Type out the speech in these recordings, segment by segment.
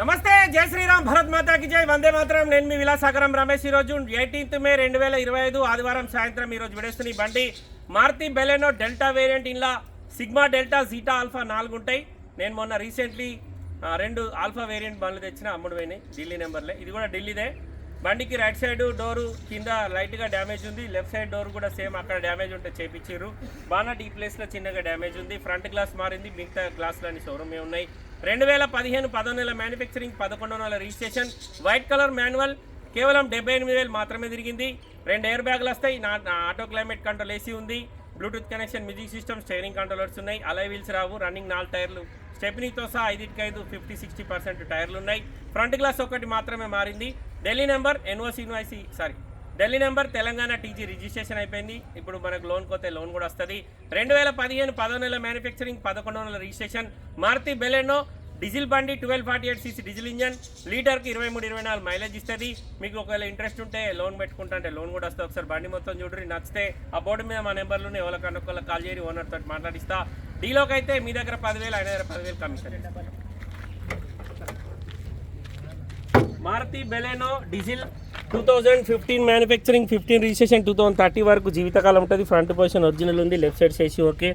నమస్తే జై శ్రీరామ్ భరత్ మాతాకి జై. వందే మాత్రం. నేను మీ విలాసాగరం రమేష్ ఈరోజు ఎయిటీన్త్ మే రెండు వేల ఇరవై ఐదు ఆదివారం సాయంత్రం ఈరోజు విడేస్తున్న ఈ బండి. మారుతి బెలెనో డెల్టా వేరియంట్ ఇలా సిగ్మా డెల్టా జీటా ఆల్ఫా నాలుగు ఉంటాయి. నేను మొన్న రీసెంట్లీ రెండు ఆల్ఫా వేరియంట్ బండ్లు తెచ్చిన అమ్ముడు పోయినాయి ఢిల్లీ నెంబర్లే. ఇది కూడా ఢిల్లీదే. బండికి రైట్ సైడ్ డోరు కింద లైట్గా డ్యామేజ్ ఉంది. లెఫ్ట్ సైడ్ డోర్ కూడా సేమ్ అక్కడ డ్యామేజ్ ఉంటే చేపించారు బాగా ఈ ప్లేస్లో చిన్నగా డ్యామేజ్ ఉంది. ఫ్రంట్ గ్లాస్ మారింది. మిగతా గ్లాసులన్నీ షోరూమే ఉన్నాయి. రెండు వేల పదిహేను పదో నెల మ్యానుఫ్యాక్చరింగ్ పదకొండు నెల రిజిస్ట్రేషన్ వైట్ కలర్ మాన్యువల్ కేవలం డెబ్బై ఎనిమిది వేలు మాత్రమే తిరిగింది. రెండు ఎయిర్ బ్యాగులు వస్తాయి. నా ఆటో క్లైమేట్ కంట్రోల్ ఏసీ ఉంది. Bluetooth connection music system steering controllers ఉన్నాయి. అలై వీల్స్ రావు. రన్నింగ్ నాలుగు టైర్లు. స్టెప్నీతో సహా ఐదుకి ఐదు ఫిఫ్టీ సిక్స్టీ పర్సెంట్ టైర్లు ఉన్నాయి. ఫ్రంట్ గ్లాస్ ఒకటి మాత్రమే మారింది. Delhi number NOC university sorry Delhi number Telangana TG registration అయిపోయింది. ఇప్పుడు మనకు లోన్ కొతే లోన్ కూడా వస్తుంది. రెండు వేల పదిహేను పదో నెల మ్యానుఫ్యాక్చరింగ్ పదకొండు నెల రిజిస్ట్రేషన్ మారుతి బెలెనో డీజిల్ బండి twelve forty eight CC diesel engine లీటర్కి ఇరవై మూడు ఇరవై నాలుగు మైలేజ్ ఇస్తుంది. మీకు ఒకవేళ ఇంట్రెస్ట్ ఉంటే లోన్ పెట్టుకుంటా అంటే లోన్ కూడా వస్తే ఒకసారి బండి మొత్తం చూడండి నచ్చితే ఆ బోర్డు మీద మా నెంబర్లోనే ఎవరికన్నా ఒకళ్ళకి కాల్ చేయరి ఓనర్ తోటి మాట్లాడిస్తా. డీలోకి అయితే మీ దగ్గర పదివేలు ఆయన దగ్గర పదివేలు commission. Maruti Baleno diesel two thousand fifteen manufacturing fifteen registration two thousand thirty వరకు జీవితకాలం ఉంటుంది. ఫ్రంట్ పొజిషన్ ఒరిజినల్ ఉంది. లెఫ్ట్ సైడ్ చేసి okay.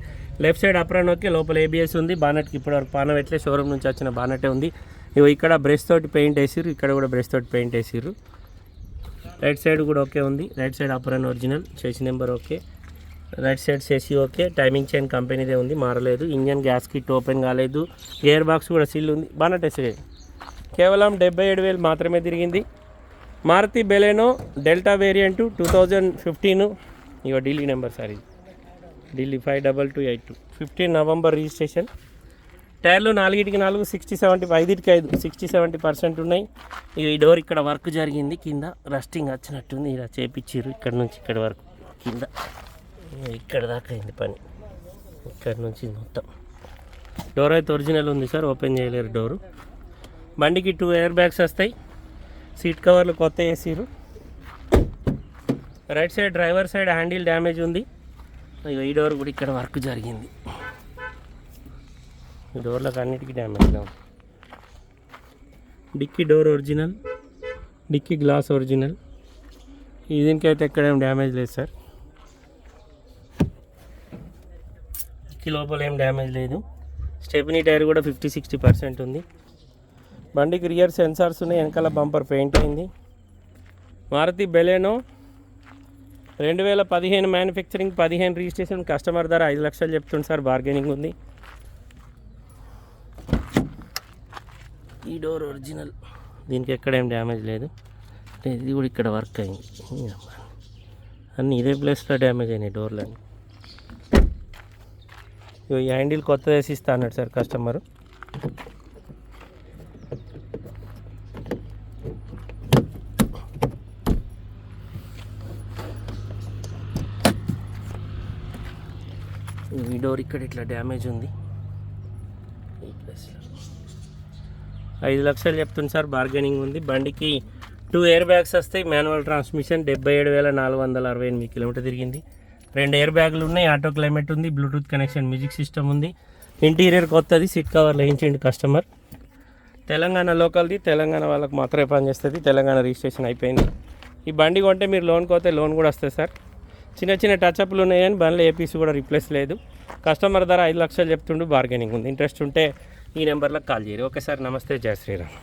Left side apron okay. లోపల ఏబిఎస్ ఉంది. బానెట్కి ఇప్పుడు వరకు పానం ఎట్లే షోరూమ్ నుంచి వచ్చిన బానెటే ఉంది. ఇవి ఇక్కడ బ్రష్ తోటి పెయింట్ వేసిర్రు. ఇక్కడ కూడా బ్రష్ తోటి పెయింట్ వేసిర్రు. రైట్ సైడ్ కూడా ఓకే ఉంది. రైట్ సైడ్ అప్రాన్ ఒరిజినల్ చేసి నెంబర్ ఓకే. రైట్ సైడ్ చేసి ఓకే. టైమింగ్ చైన్ కంపెనీదే ఉంది. మారలేదు. ఇంజన్ గ్యాస్ కిట్ ఓపెన్ కాలేదు. గేర్ బాక్స్ కూడా సీల్ ఉంది. బానట్ వేసే కేవలం డెబ్బై ఏడు వేలు మాత్రమే తిరిగింది. Maruti Baleno delta variant two thousand fifteen. ఇగో ఢిల్లీ నెంబర్ సార్ ఇది. Delhi five double two eight two. Fifteen November registration. టైర్లు నాలుగిటికి నాలుగు సిక్స్టీ సెవెంటీ ఐదుటికి ఐదు సిక్స్టీ సెవెంటీ పర్సెంట్ ఉన్నాయి. ఇక ఈ డోర్ ఇక్కడ వర్క్ జరిగింది. కింద రస్టింగ్ వచ్చినట్టుంది. ఇలా చేపించారు ఇక్కడ నుంచి ఇక్కడ వరకు. కింద. ఇక్కడ దాకా అయింది పని. ఇక్కడ నుంచి మొత్తం. డోర్ అయితే ఒరిజినల్ ఉంది సార్. ఓపెన్ చేయలేరు డోరు. బండికి టూ ఎయిర్ బ్యాగ్స్ వస్తాయి. సీట్ కవర్లు కొత్త వేసిరు right side driver side handle damage ఉంది. ఈ డోర్ కూడా ఇక్కడ వర్క్ జరిగింది. ఈ డోర్లకు అన్నిటికీ డ్యామేజ్ ఉంది. Dickey door original dickey glass original దీనికైతే ఎక్కడేం డ్యామేజ్ లేదు సార్ డిక్కీ లోపల ఏం డ్యామేజ్ లేదు. స్టెపినీ టైర్ కూడా ఫిఫ్టీ సిక్స్టీ పర్సెంట్ ఉంది. బండికి రియర్ సెన్సార్స్ ఉన్నాయి వెనకాల బంపర్ పెయింట్ అయింది. మారుతి బెలెనో రెండు వేల పదిహేను మ్యానుఫ్యాక్చరింగ్ పదిహేను రిజిస్ట్రేషన్ కస్టమర్ ధర ఐదు లక్షలు చెప్తుంది సార్ బార్గెనింగ్ ఉంది. ఈ డోర్ ఒరిజినల్ దీనికి ఎక్కడేం డ్యామేజ్ లేదు. అంటే ఇది కూడా ఇక్కడ వర్క్ అయింది. అన్నీ ఇదే ప్లేస్లో డ్యామేజ్ అయినాయి డోర్లన్నీ ఇగో ఈ హ్యాండిల్ కొత్త వేసి ఇస్తా అన్నాడు సార్ కస్టమరు ఈ డోర్ ఇక్కడ ఇట్లా డ్యామేజ్ ఉంది. ఈ ప్లేస్లో ఐదు లక్షలు చెప్తుంది సార్ బార్గెనింగ్ ఉంది. బండికి టూ ఎయిర్ బ్యాగ్స్ వస్తాయి మాన్యువల్ ట్రాన్స్మిషన్ డెబ్బై ఏడు వేల నాలుగు వందల అరవై ఎనిమిది కిలోమీటర్ తిరిగింది. రెండు ఎయిర్ బ్యాగులు ఉన్నాయి ఆటో క్లైమేట్ ఉంది బ్లూటూత్ కనెక్షన్ మ్యూజిక్ సిస్టమ్ ఉంది. ఇంటీరియర్ కొత్తది సీట్ కవర్లు వేయించండి కస్టమర్ తెలంగాణ లోకల్ది తెలంగాణ వాళ్ళకి మాత్రమే పనిచేస్తుంది తెలంగాణ రిజిస్ట్రేషన్ అయిపోయింది. ఈ బండి కొంటే మీరు లోన్ కోతే లోన్ కూడా వస్తుంది సార్. చిన్న చిన్న టచ్అప్లు ఉన్నాయి కానీ బండ్లో ఏపీసీ కూడా రిప్లేస్ లేదు. కస్టమర్ ధర ఐదు లక్షలు చెప్తుండు బార్గెనింగ్ ఉంది. ఇంట్రెస్ట్ ఉంటే ఈ నెంబర్లకు కాల్ చేయరు. ఓకే సార్ నమస్తే. జయ శ్రీరామ్.